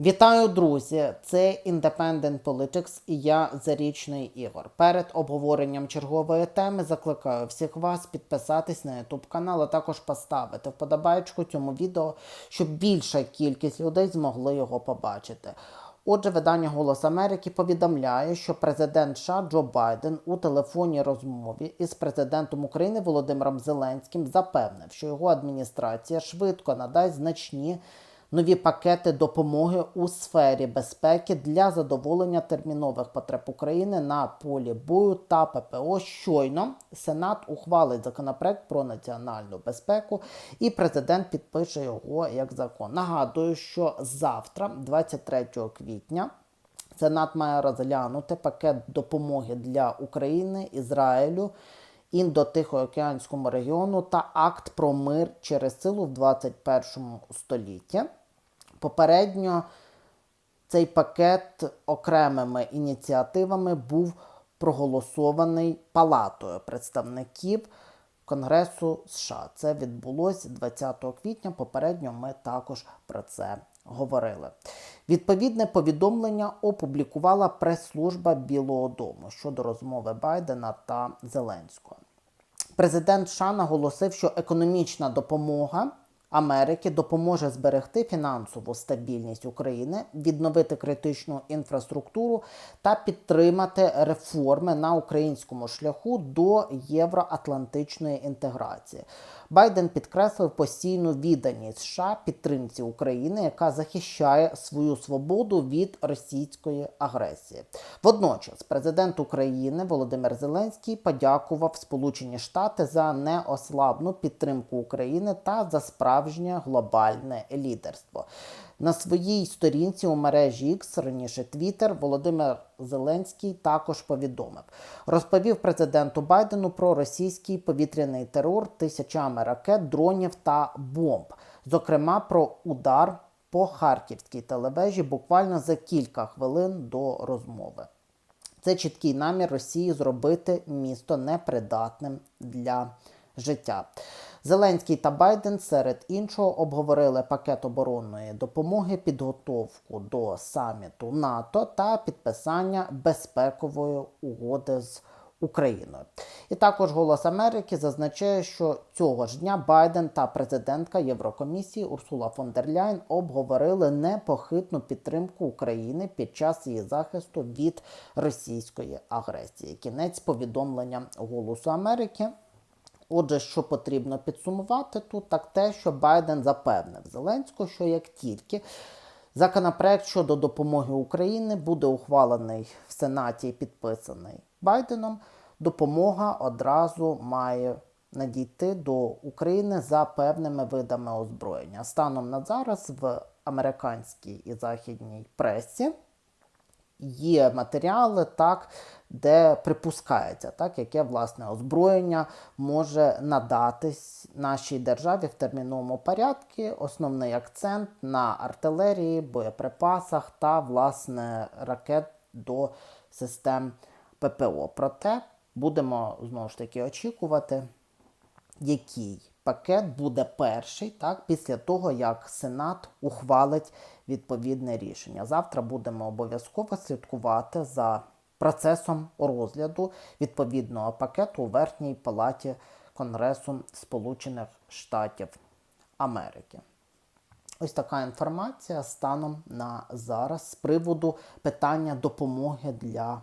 Вітаю, друзі! Це Independent Politics і я Зарічний Ігор. Перед обговоренням чергової теми закликаю всіх вас підписатись на YouTube канал, а також поставити вподобайку цьому відео, щоб більша кількість людей змогли його побачити. Отже, видання Голос Америки повідомляє, що президент США Джо Байден у телефонній розмові із президентом України Володимиром Зеленським запевнив, що його адміністрація швидко надасть значні нові пакети допомоги у сфері безпеки для задоволення термінових потреб України на полі бою та ППО. Щойно Сенат ухвалить законопроект про національну безпеку, і президент підпише його як закон. Нагадую, що завтра, 23 квітня. Сенат має розглянути пакет допомоги для України, Ізраїлю, Індо-Тихоокеанському регіону та акт про мир через силу в 21 столітті. Попередньо цей пакет окремими ініціативами був проголосований Палатою представників Конгресу США. Це відбулося 20 квітня. Попередньо ми також про це говорили. Відповідне повідомлення опублікувала прес-служба Білого Дому щодо розмови Байдена та Зеленського. Президент США наголосив, що економічна допомога Америки допоможе зберегти фінансову стабільність України, відновити критичну інфраструктуру та підтримати реформи на українському шляху до євроатлантичної інтеграції. Байден підкреслив постійну відданість США підтримці України, яка захищає свою свободу від російської агресії. Водночас, президент України Володимир Зеленський подякував Сполучені Штати за неослабну підтримку України та за справжнє глобальне лідерство. На своїй сторінці у мережі X, раніше Twitter, Володимир Зеленський також повідомив, розповів президенту Байдену про російський повітряний терор тисячами ракет, дронів та бомб, зокрема про удар по харківській телевежі буквально за кілька хвилин до розмови. Це чіткий намір Росії зробити місто непридатним для життя. Зеленський та Байден серед іншого обговорили пакет оборонної допомоги, підготовку до саміту НАТО та підписання безпекової угоди з Україною. І також Голос Америки зазначає, що цього ж дня Байден та президентка Єврокомісії Урсула фон дер Ляйн обговорили непохитну підтримку України під час її захисту від російської агресії. Кінець повідомлення Голосу Америки. Отже, що потрібно підсумувати тут, так те, що Байден запевнив Зеленського, що як тільки законопроект щодо допомоги Україні буде ухвалений в Сенаті і підписаний Байденом, допомога одразу має надійти до України за певними видами озброєння. Станом на зараз в американській і західній пресі є матеріали, так, де припускається, так, яке власне озброєння може надатись нашій державі в терміновому порядку. Основний акцент на артилерії, боєприпасах та власне ракет до систем ППО. Проте будемо знову ж таки очікувати, який пакет буде перший, так, після того, як Сенат ухвалить відповідне рішення. Завтра будемо обов'язково слідкувати за процесом розгляду відповідного пакету у Верхній палаті Конгресу Сполучених Штатів Америки. Ось така інформація станом на зараз з приводу питання допомоги для